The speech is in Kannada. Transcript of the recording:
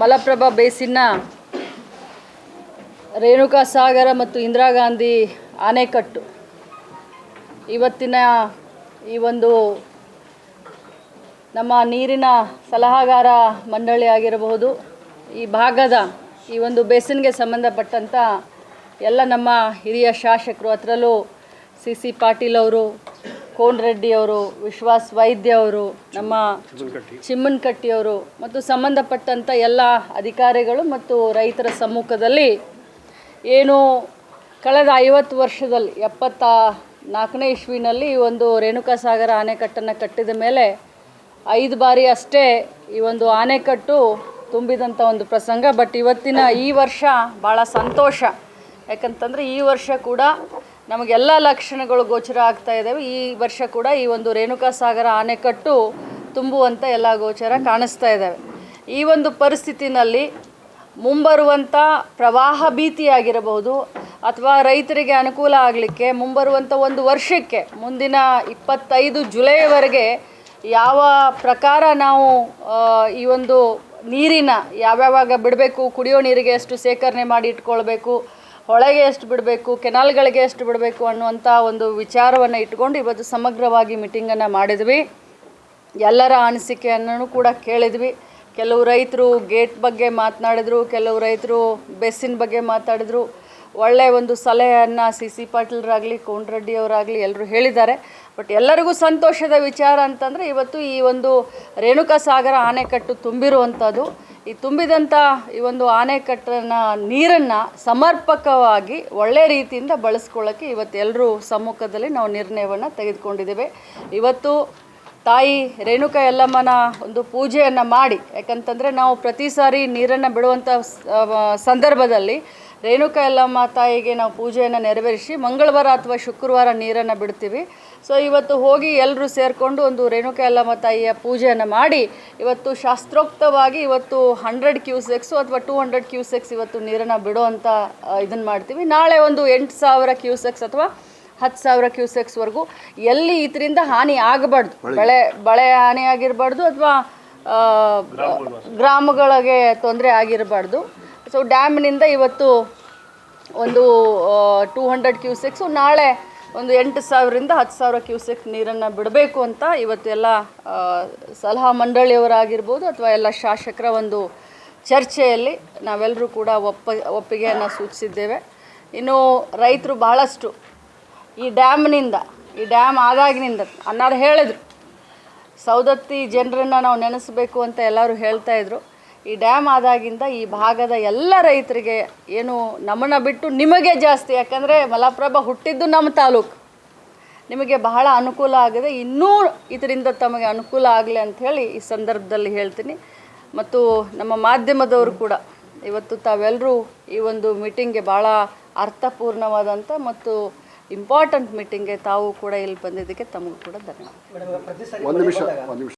ಮಲಪ್ರಭಾ ಬೇಸಿನ ರೇಣುಕಾ ಸಾಗರ ಮತ್ತು ಇಂದಿರಾ ಗಾಂಧಿ ಆಣೆಕಟ್ಟು ಇವತ್ತಿನ ಈ ಒಂದು ನಮ್ಮ ನೀರಿನ ಸಲಹಾಗಾರ ಮಂಡಳಿ ಆಗಿರಬಹುದು. ಈ ಭಾಗದ ಈ ಒಂದು ಬೇಸಿನ್ಗೆ ಸಂಬಂಧಪಟ್ಟಂಥ ಎಲ್ಲ ನಮ್ಮ ಹಿರಿಯ ಶಾಸಕರು, ಅದರಲ್ಲೂ ಸಿ ಸಿ ಪಾಟೀಲ್ ಅವರು ಕೋನ್ ರೆಡ್ಡಿ ಅವರು ವಿಶ್ವಾಸ್ ವೈದ್ಯ ಅವರು ನಮ್ಮ ಚಿಮ್ಮನಕಟ್ಟಿ. ಅವರು ಮತ್ತು ಸಂಬಂಧಪಟ್ಟಂಥ ಎಲ್ಲ ಅಧಿಕಾರಿಗಳು ಮತ್ತು ರೈತರ ಸಮ್ಮುಖದಲ್ಲಿ ಏನು ಕಳೆದ ಐವತ್ತು ವರ್ಷದಲ್ಲಿ ಎಪ್ಪತ್ತ ನಾಲ್ಕನೇ ಇಸ್ವಿನಲ್ಲಿ ಈ ಒಂದು ರೇಣುಕಾ ಸಾಗರ ಆಣೆಕಟ್ಟನ್ನು ಕಟ್ಟಿದ ಮೇಲೆ ಐದು ಬಾರಿ ಅಷ್ಟೇ ಈ ಒಂದು ಆಣೆಕಟ್ಟು ತುಂಬಿದಂಥ ಒಂದು ಪ್ರಸಂಗ. ಬಟ್ ಇವತ್ತಿನ ಈ ವರ್ಷ ಭಾಳ ಸಂತೋಷ. ಯಾಕಂತಂದರೆ ಈ ವರ್ಷ ಕೂಡ ನಮಗೆಲ್ಲ ಲಕ್ಷಣಗಳು ಗೋಚರ ಆಗ್ತಾ ಇದ್ದಾವೆ ಈ ವರ್ಷ ಕೂಡ ಈ ಒಂದು ರೇಣುಕಾ ಸಾಗರ ಆಣೆಕಟ್ಟು ತುಂಬುವಂಥ ಎಲ್ಲ ಗೋಚರ ಕಾಣಿಸ್ತಾ ಇದ್ದಾವೆ ಈ ಒಂದು ಪರಿಸ್ಥಿತಿನಲ್ಲಿ ಮುಂಬರುವಂಥ ಪ್ರವಾಹ ಭೀತಿಯಾಗಿರಬಹುದು ಅಥವಾ ರೈತರಿಗೆ ಅನುಕೂಲ ಆಗಲಿಕ್ಕೆ ಮುಂಬರುವಂಥ ಒಂದು ವರ್ಷಕ್ಕೆ ಮುಂದಿನ ಇಪ್ಪತ್ತೈದು ಜುಲೈವರೆಗೆ ಯಾವ ಪ್ರಕಾರ ನಾವು ಈ ಒಂದು ನೀರಿನ ಯಾವ್ಯಾವಾಗ ಬಿಡಬೇಕು, ಕುಡಿಯೋ ನೀರಿಗೆ ಎಷ್ಟು ಶೇಖರಣೆ ಮಾಡಿ ಇಟ್ಕೊಳ್ಬೇಕು ಹೊಳೆಗೆ ಎಷ್ಟು ಬಿಡಬೇಕು, ಕೆನಾಲ್ಗಳಿಗೆ ಎಷ್ಟು ಬಿಡಬೇಕು ಅನ್ನುವಂಥ ಒಂದು ವಿಚಾರವನ್ನು ಇಟ್ಕೊಂಡು ಇವತ್ತು ಸಮಗ್ರವಾಗಿ ಮೀಟಿಂಗನ್ನು ಮಾಡಿದ್ವಿ. ಎಲ್ಲರ ಅನಿಸಿಕೆಯನ್ನು ಕೂಡ ಕೇಳಿದ್ವಿ. ಕೆಲವು ರೈತರು ಗೇಟ್ ಬಗ್ಗೆ ಮಾತನಾಡಿದ್ರು, ಕೆಲವು ರೈತರು ಬೆಸ್ಸಿನ ಬಗ್ಗೆ ಮಾತಾಡಿದ್ರು ಒಳ್ಳೆಯ ಒಂದು ಸಲಹೆಯನ್ನು ಸಿ ಸಿ ಪಾಟೀಲ್ರಾಗಲಿ ಕೋಂಡ್ರೆಡ್ಡಿಯವರಾಗಲಿ ಎಲ್ಲರೂ ಹೇಳಿದ್ದಾರೆ. ಬಟ್ ಎಲ್ಲರಿಗೂ ಸಂತೋಷದ ವಿಚಾರ ಅಂತಂದರೆ ಇವತ್ತು ಈ ಒಂದು ರೇಣುಕಾ ಸಾಗರ ಆಣೆಕಟ್ಟು ತುಂಬಿರುವಂಥದ್ದು ಈ ತುಂಬಿದಂಥ ಈ ಒಂದು ಆಣೆಕಟ್ಟನ ನೀರನ್ನು ಸಮರ್ಪಕವಾಗಿ ಒಳ್ಳೆ ರೀತಿಯಿಂದ ಬಳಸ್ಕೊಳ್ಳೋಕ್ಕೆ ಇವತ್ತು ಎಲ್ಲರೂ ಸಮ್ಮುಖದಲ್ಲಿ ನಾವು ನಿರ್ಣಯವನ್ನು ತೆಗೆದುಕೊಂಡಿದ್ದೇವೆ. ಇವತ್ತು ತಾಯಿ ರೇಣುಕಾ ಯಲ್ಲಮ್ಮನ ಒಂದು ಪೂಜೆಯನ್ನು ಮಾಡಿ, ಯಾಕಂತಂದರೆ ನಾವು ಪ್ರತಿ ಸಾರಿ ನೀರನ್ನು ಬಿಡುವಂಥ ಸಂದರ್ಭದಲ್ಲಿ ರೇಣುಕಾ ಎಲ್ಲಮ್ಮ ತಾಯಿಗೆ ನಾವು ಪೂಜೆಯನ್ನು ನೆರವೇರಿಸಿ ಮಂಗಳವಾರ ಅಥವಾ ಶುಕ್ರವಾರ ನೀರನ್ನು ಬಿಡ್ತೀವಿ. ಸೊ ಇವತ್ತು ಹೋಗಿ ಎಲ್ಲರೂ ಸೇರಿಕೊಂಡು ಒಂದು ರೇಣುಕ ಯಲ್ಲಮ್ಮ ತಾಯಿಯ ಪೂಜೆಯನ್ನು ಮಾಡಿ ಇವತ್ತು ಶಾಸ್ತ್ರೋಕ್ತವಾಗಿ ಇವತ್ತು ಹಂಡ್ರೆಡ್ ಕ್ಯೂಸೆಕ್ಸು ಅಥವಾ ಟೂ ಹಂಡ್ರೆಡ್ ಕ್ಯೂಸೆಕ್ಸ್ ಇವತ್ತು ನೀರನ್ನು ಅಂತ ಇದನ್ನು ಮಾಡ್ತೀವಿ. ನಾಳೆ ಒಂದು ಎಂಟು ಸಾವಿರ ಕ್ಯೂಸೆಕ್ಸ್ ಅಥವಾ ಹತ್ತು ಸಾವಿರ ಕ್ಯೂಸೆಕ್ಸ್ವರೆಗೂ ಎಲ್ಲಿ ಇದರಿಂದ ಹಾನಿ ಆಗಬಾರ್ದು. ಬಳೆ ಬಳೆ ಹಾನಿ ಆಗಿರಬಾರ್ದು ಅಥವಾ ಗ್ರಾಮಗಳಿಗೆ ತೊಂದರೆ ಆಗಿರಬಾರ್ದು. ಸೊ ಡ್ಯಾಮ್ನಿಂದ ಇವತ್ತು ಒಂದು ಟೂ ಹಂಡ್ರೆಡ್ ಕ್ಯೂಸೆಕ್ಸು ನಾಳೆ ಒಂದು ಎಂಟು ಸಾವಿರದಿಂದ ಹತ್ತು ಸಾವಿರ ಕ್ಯೂಸೆಕ್ ನೀರನ್ನು ಬಿಡಬೇಕು ಅಂತ ಇವತ್ತು ಎಲ್ಲ ಸಲಹಾ ಮಂಡಳಿಯವರಾಗಿರ್ಬೋದು ಅಥವಾ ಎಲ್ಲ ಶಾಸಕರ ಒಂದು ಚರ್ಚೆಯಲ್ಲಿ ನಾವೆಲ್ಲರೂ ಕೂಡ ಒಪ್ಪ, ಒಪ್ಪಿಗೆಯನ್ನು ಸೂಚಿಸಿದ್ದೇವೆ. ಇನ್ನು ರೈತರು ಬಹಳಷ್ಟು ಈ ಡ್ಯಾಮ್ನಿಂದ ಈ ಡ್ಯಾಮ್ ಆದಾಗಿನಿಂದ, ಅನ್ನಾರು ಹೇಳಿದ್ರು. ಸೌದತ್ತಿ ಜನರನ್ನು ನಾವು ನೆನೆಸಬೇಕು ಅಂತ ಎಲ್ಲರೂ ಹೇಳ್ತಾ ಇದ್ರು. ಈ ಡ್ಯಾಮ್ ಆದಾಗಿಂದ ಈ ಭಾಗದ ಎಲ್ಲ ರೈತರಿಗೆ ಏನು ನಮ್ಮನ್ನು ಬಿಟ್ಟು ನಿಮಗೆ ಜಾಸ್ತಿ, ಯಾಕಂದರೆ ಮಲಪ್ರಭಾ ಹುಟ್ಟಿದ್ದು ನಮ್ಮ ತಾಲೂಕು. ನಿಮಗೆ ಬಹಳ ಅನುಕೂಲ ಆಗಿದೆ. ಇನ್ನೂ ಇದರಿಂದ ತಮಗೆ ಅನುಕೂಲ ಆಗಲಿ ಅಂಥೇಳಿ ಈ ಸಂದರ್ಭದಲ್ಲಿ ಹೇಳ್ತೀನಿ. ಮತ್ತು ನಮ್ಮ ಮಾಧ್ಯಮದವರು ಕೂಡ ಇವತ್ತು ತಾವೆಲ್ಲರೂ ಈ ಒಂದು ಮೀಟಿಂಗ್ಗೆ ಭಾಳ ಅರ್ಥಪೂರ್ಣವಾದಂಥ ಮತ್ತು ಇಂಪಾರ್ಟೆಂಟ್ ಮೀಟಿಂಗ್ಗೆ ತಾವು ಕೂಡ ಇಲ್ಲಿ ಬಂದಿದ್ದಕ್ಕೆ ತಮಗೂ ಕೂಡ ಧನ್ಯವಾದ.